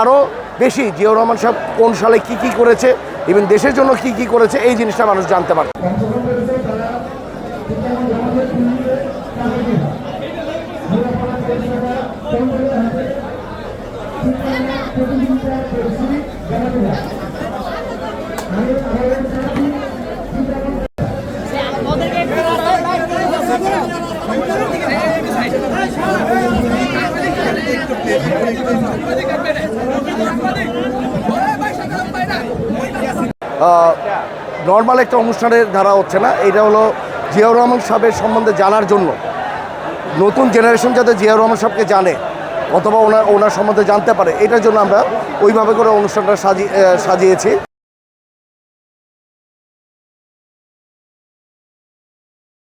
আরও বেশি জিয়াউর রহমান সাহেব কোন সালে কি কি করেছে ইভেন দেশের জন্য কি কি করেছে, এই জিনিসটা মানুষ জানতে পারে নর্মাল একটা অনুষ্ঠানের ধারা হচ্ছে না। এটা হলো জিয়াউর রহমান সাহেবের সম্বন্ধে জানার জন্য নতুন জেনারেশন যাতে জিয়াউর রহমান সাহেবকে জানে অথবা ওনার ওনার সম্বন্ধে জানতে পারে, এটার জন্য আমরা ওইভাবে করে অনুষ্ঠানটা সাজিয়ে সাজিয়েছি।